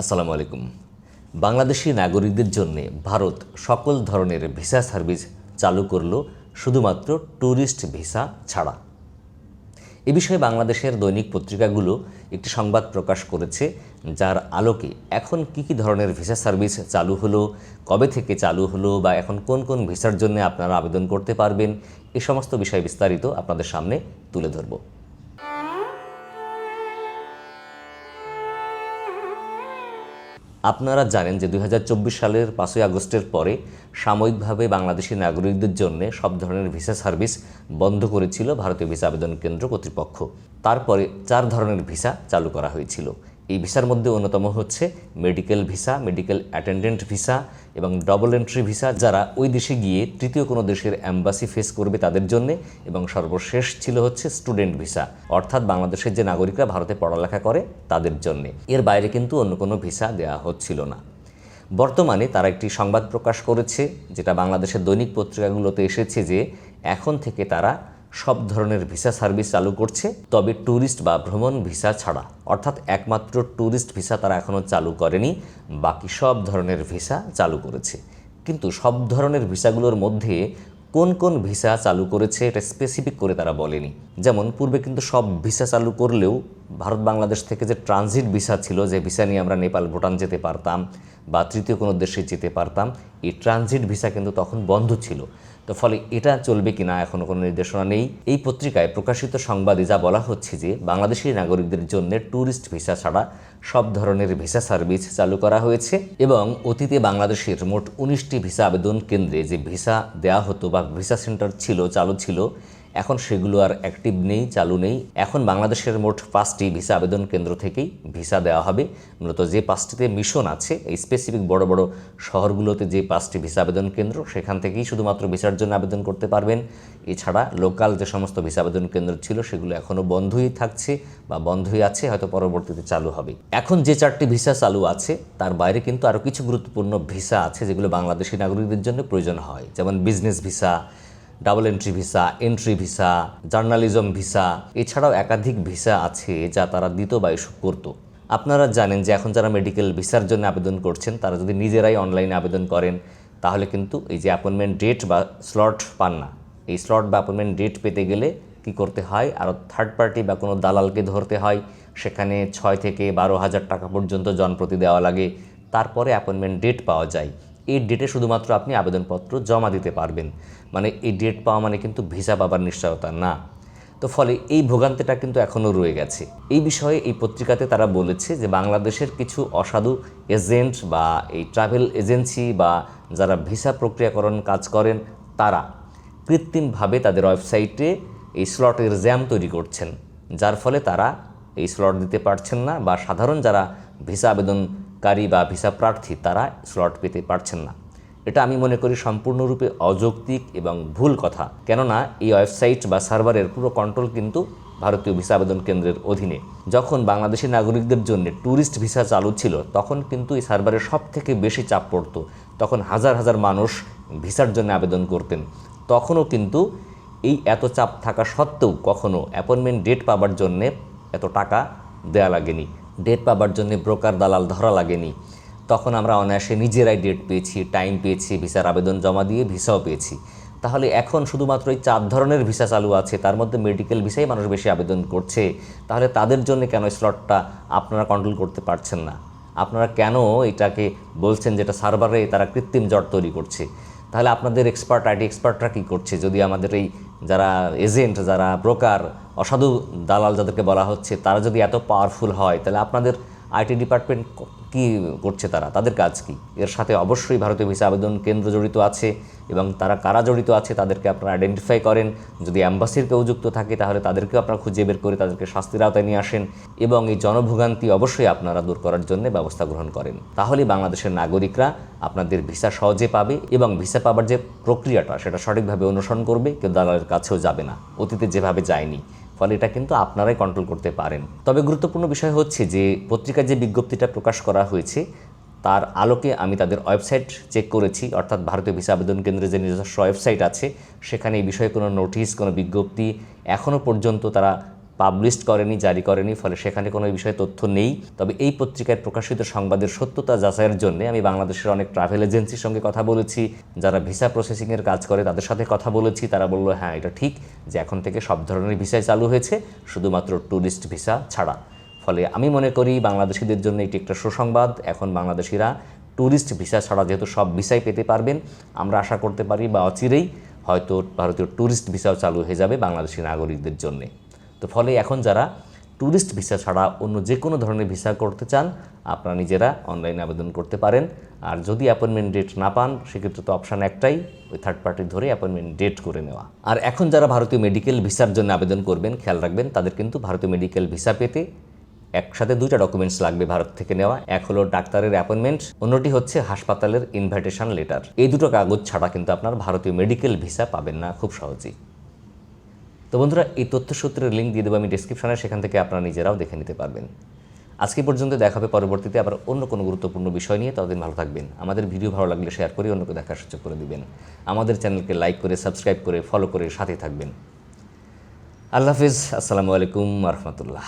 আসসালামু আলাইকুম। বাংলাদেশি নাগরিকদের জন্য ভারত সকল ধরনের ভিসা সার্ভিস চালু করল শুধুমাত্র ট্যুরিস্ট ভিসা ছাড়া। এ বিষয়ে বাংলাদেশের দৈনিক পত্রিকাগুলো একটি সংবাদ প্রকাশ করেছে, যার আলোকে এখন কি কি ধরনের ভিসা সার্ভিস চালু হলো, কবে থেকে চালু হলো বা এখন কোন কোন ভিসার জন্য আপনারা আবেদন করতে পারবেন, এ সমস্ত বিষয় বিস্তারিত আপনাদের সামনে তুলে ধরবো। আপনারা জানেন যে দুই হাজার চব্বিশ সালের পাঁচই আগস্টের পরে সাময়িকভাবে বাংলাদেশি নাগরিকদের জন্য সব ধরনের ভিসা সার্ভিস বন্ধ করেছিল ভারতীয় ভিসা আবেদন কেন্দ্র কর্তৃপক্ষ। তারপরে চার ধরনের ভিসা চালু করা হয়েছিল। এই ভিসার মধ্যে অন্যতম হচ্ছে medical visa, medical attendant visa এবং ডবল এন্ট্রি ভিসা, যারা ওই দেশে গিয়ে তৃতীয় কোনো দেশের অ্যাম্বাসি ফেস করবে তাদের জন্য এবং সর্বশেষ ছিল হচ্ছে স্টুডেন্ট ভিসা অর্থাৎ বাংলাদেশের যে নাগরিকরা ভারতে পড়ালেখা করে তাদের জন্য। এর বাইরে কিন্তু অন্য কোনো ভিসা দেওয়া হচ্ছিল না। বর্তমানে তারা একটি সংবাদ প্রকাশ করেছে, যেটা বাংলাদেশের দৈনিক পত্রিকাগুলোতে এসেছে যে এখন থেকে তারা সব ধরনের ভিসা সার্ভিস চালু করছে, তবে ট্যুরিস্ট বা ভ্রমণ ভিসা ছাড়া। অর্থাৎ একমাত্র ট্যুরিস্ট ভিসা তারা এখনও চালু করেনি, বাকি সব ধরনের ভিসা চালু করেছে। কিন্তু সব ধরনের ভিসাগুলোর মধ্যে কোন কোন ভিসা চালু করেছে এটা স্পেসিফিক করে তারা বলেনি। যেমন, পূর্বে কিন্তু সব ভিসা চালু করলেও ভারত বাংলাদেশ থেকে যে ট্রানজিট ভিসা ছিল, যে ভিসা নিয়ে আমরা নেপাল, ভুটান যেতে পারতাম বা তৃতীয় কোনো দেশে যেতে পারতাম, এই ট্রানজিট ভিসা কিন্তু তখন বন্ধ ছিল। তো ফলে এটা চলবে কিনা এখনও কোনো নির্দেশনা নেই। এই পত্রিকায় প্রকাশিত সংবাদে যা বলা হচ্ছে যে, বাংলাদেশি নাগরিকদের জন্য ট্যুরিস্ট ভিসা ছাড়া সব ধরনের ভিসা সার্ভিস চালু করা হয়েছে এবং অতীতে বাংলাদেশের মোট উনিশটি ভিসা আবেদন কেন্দ্রে যে ভিসা দেওয়া হতো বা ভিসা সেন্টার ছিল, চালু ছিল এখন সেগুলো আর অ্যাক্টিভ নেই, চালু নেই। এখন বাংলাদেশের মোট পাঁচটি ভিসা আবেদন কেন্দ্র থেকেই ভিসা দেওয়া হবে। মূলত যে পাঁচটিতে মিশন আছে, এই স্পেসিফিক বড় বড় শহরগুলোতে যে পাঁচটি ভিসা আবেদন কেন্দ্র, সেখান থেকেই শুধুমাত্র ভিসার জন্য আবেদন করতে পারবেন। এছাড়া লোকাল যে সমস্ত ভিসা আবেদন কেন্দ্র ছিল, সেগুলো এখনও বন্ধই থাকছে বা বন্ধই আছে, হয়তো পরবর্তীতে চালু হবে। এখন যে চারটি ভিসা চালু আছে, তার বাইরে কিন্তু আরও কিছু গুরুত্বপূর্ণ ভিসা আছে, যেগুলো বাংলাদেশি নাগরিকদের জন্য প্রয়োজন হয়। যেমন business visa double entry visa entry visa, journalism visa, এছাড়াও একাধিক ভিসা আছে যা তারা দিত বা ইস্যু করতো। আপনারা জানেন যে এখন যারা মেডিকেল ভিসার জন্য আবেদন করছেন, তারা যদি নিজেরাই অনলাইনে আবেদন করেন, তাহলে কিন্তু এই যে অ্যাপয়েন্টমেন্ট ডেট বা স্লট পান না। এই স্লট বা অ্যাপয়েন্টমেন্ট ডেট পেতে গেলে কি করতে হয়? আরও থার্ড পার্টি বা কোনো দালালকে ধরতে হয়। সেখানে ছয় থেকে বারো হাজার টাকা পর্যন্ত জনপ্রতি দেওয়া লাগে। তারপরে অ্যাপয়েন্টমেন্ট ডেট পাওয়া যায়। এই ডেটে শুধুমাত্র আপনি আবেদনপত্র জমা দিতে পারবেন। মানে এই ডেট পাওয়া মানে কিন্তু ভিসা পাবার নিশ্চয়তা না। তো ফলে এই ভোগান্তিটা কিন্তু এখনও রয়ে গেছে। এই বিষয়ে এই পত্রিকাতে তারা বলেছে যে বাংলাদেশের কিছু অসাধু এজেন্ট বা এই ট্রাভেল এজেন্সি বা যারা ভিসা প্রক্রিয়াকরণ কাজ করেন, তারা কৃত্রিমভাবে তাদের ওয়েবসাইটে এই স্লটের জ্যাম তৈরি করছেন। যার ফলে তারা এই স্লট দিতে পারছেন না বা সাধারণ যারা ভিসা আবেদনকারী বা ভিসা প্রার্থী তারা স্লট পেতে পারছেন না। এটা আমি মনে করি সম্পূর্ণরূপে অযৌক্তিক এবং ভুল কথা। কেননা এই ওয়েবসাইট বা সার্ভারের পুরো কন্ট্রোল কিন্তু ভারতীয় ভিসা আবেদন কেন্দ্রের অধীনে। যখন বাংলাদেশি নাগরিকদের জন্য ট্যুরিস্ট ভিসা চালু ছিল, তখন কিন্তু এই সার্ভারের সব থেকে বেশি চাপ পড়তো। তখন হাজার হাজার মানুষ ভিসার জন্য আবেদন করতেন। তখনও কিন্তু এই এত চাপ থাকা সত্ত্বেও কখনো অ্যাপয়েন্টমেন্ট ডেট পাবার জন্যে এত টাকা দেয়া লাগেনি। ডেট পাবার জন্য ব্রোকার দালাল ধরা লাগেনি। তখন আমরা অনায়াসে নিজেরাই ডেট পেয়েছি, টাইম পেয়েছি, ভিসার আবেদন জমা দিয়ে ভিসাও পেয়েছি। তাহলে এখন শুধুমাত্র এই চার ধরনের ভিসা চালু আছে, তার মধ্যে মেডিকেল ভিসাই মানুষ বেশি আবেদন করছে, তাহলে তাদের জন্য কেন স্লটটা আপনারা কন্ট্রোল করতে পারছেন না? আপনারা কেন এটাকে বলছেন যেটা সার্ভারে তারা কৃত্রিম জট তৈরি করছে? তাহলে আপনাদের এক্সপার্ট আইটি এক্সপার্টরা কী করছে? যদি আমাদের এই যারা এজেন্ট যারা ব্রোকার অসাধু দালাল যাদেরকে বলা হচ্ছে, তারা যদি এত পাওয়ারফুল হয়, তাহলে আপনাদের আইটি ডিপার্টমেন্ট কি করছে তারা? তাদের কাজ কি? এর সাথে অবশ্যই ভারতীয় ভিসা আবেদন কেন্দ্র জড়িত আছে এবং তারা কারা জড়িত আছে তাদেরকে আপনারা আইডেন্টিফাই করেন। যদি অ্যাম্বাসির কেউ যুক্ত থাকে, তাহলে তাদেরকেও আপনারা খুঁজে বের করে তাদেরকে শাস্তির আওতায় নিয়ে আসেন এবং এই জনভোগান্তি অবশ্যই আপনারা দূর করার জন্য ব্যবস্থা গ্রহণ করেন। তাহলেই বাংলাদেশের নাগরিকরা আপনাদের ভিসা সহজে পাবে এবং ভিসা পাবার যে প্রক্রিয়াটা, সেটা সঠিকভাবে অনুসরণ করবে, কেউ দালালের কাছেও যাবে না। অতীতে যেভাবে যায়নি। ফলে এটা কিন্তু আপনারাই কন্ট্রোল করতে পারেন। তবে গুরুত্বপূর্ণ বিষয় হচ্ছে যে, পত্রিকায় যে বিজ্ঞপ্তিটা প্রকাশ করা হয়েছে, তার আলোকে আমি তাদের ওয়েবসাইট চেক করেছি, অর্থাৎ ভারতীয় ভিসা আবেদন কেন্দ্রে যে নিজস্ব ওয়েবসাইট আছে, সেখানে এই বিষয়ে কোনো নোটিশ কোনো বিজ্ঞপ্তি এখনও পর্যন্ত তারা পাবলিশড করেনি, জারি করেনি, ফলে সেখানে কোনো বিষয়ে তথ্য নেই। তবে এই পত্রিকায় প্রকাশিত সংবাদের সত্যতা যাচাইয়ের জন্য আমি বাংলাদেশের অনেক ট্রাভেল এজেন্সির সঙ্গে কথা বলেছি। যারা ভিসা প্রসেসিংয়ের কাজ করে তাদের সাথে কথা বলেছি। তারা বলল হ্যাঁ এটা ঠিক যে এখন থেকে সব ধরনের ভিসাই চালু হয়েছে, শুধুমাত্র ট্যুরিস্ট ভিসা ছাড়া। ফলে আমি মনে করি বাংলাদেশিদের জন্য এটি একটা সুসংবাদ। এখন বাংলাদেশিরা ট্যুরিস্ট ভিসা ছাড়া যেহেতু সব ভিসাই পেতে পারবেন, আমরা আশা করতে পারি বা অচিরেই হয়তো ভারতীয় ট্যুরিস্ট ভিসাও চালু হয়ে যাবে বাংলাদেশি নাগরিকদের জন্যে। তো ফলে এখন যারা ট্যুরিস্ট ভিসা ছাড়া অন্য যে কোনো ধরনের ভিসা করতে চান, আপনারা নিজেরা অনলাইনে আবেদন করতে পারেন। আর যদি অ্যাপয়েন্টমেন্ট ডেট না পান, সেক্ষেত্রে তো অপশান একটাই, ওই থার্ড পার্টি ধরে অ্যাপয়েন্টমেন্ট ডেট করে নেওয়া। আর এখন যারা ভারতীয় মেডিকেল ভিসার জন্য আবেদন করবেন, খেয়াল রাখবেন, তাদের কিন্তু ভারতীয় মেডিকেল ভিসা পেতে একসাথে দুইটা ডকুমেন্টস লাগবে ভারত থেকে নেওয়া। এক হলো ডাক্তারের অ্যাপয়েন্টমেন্ট অন্যটি হচ্ছে হাসপাতালের ইনভাইটেশন লেটার এই দুটো কাগজ ছাড়া কিন্তু আপনার ভারতীয় মেডিকেল ভিসা পাবেন না খুব সহজেই। তো বন্ধুরা, এই তথ্যসূত্রের লিঙ্ক দিয়ে দেবো আমি ডিসক্রিপশনে সেখান থেকে আপনারা নিজেরাও দেখে নিতে পারবেন। আজকে পর্যন্ত দেখাবে পরবর্তীতে আবার অন্য কোনো গুরুত্বপূর্ণ বিষয় নিয়ে। ততদিন ভালো থাকবেন। আমাদের ভিডিও ভালো লাগলে শেয়ার করে অন্যকে দেখার সুযোগ করে দিবেন। আমাদের চ্যানেলকে লাইক করে সাবস্ক্রাইব করে ফলো করে সাথে থাকবেন। আল্লাহ হাফিজ। আসসালামু আলাইকুম রহমতুল্লাহ।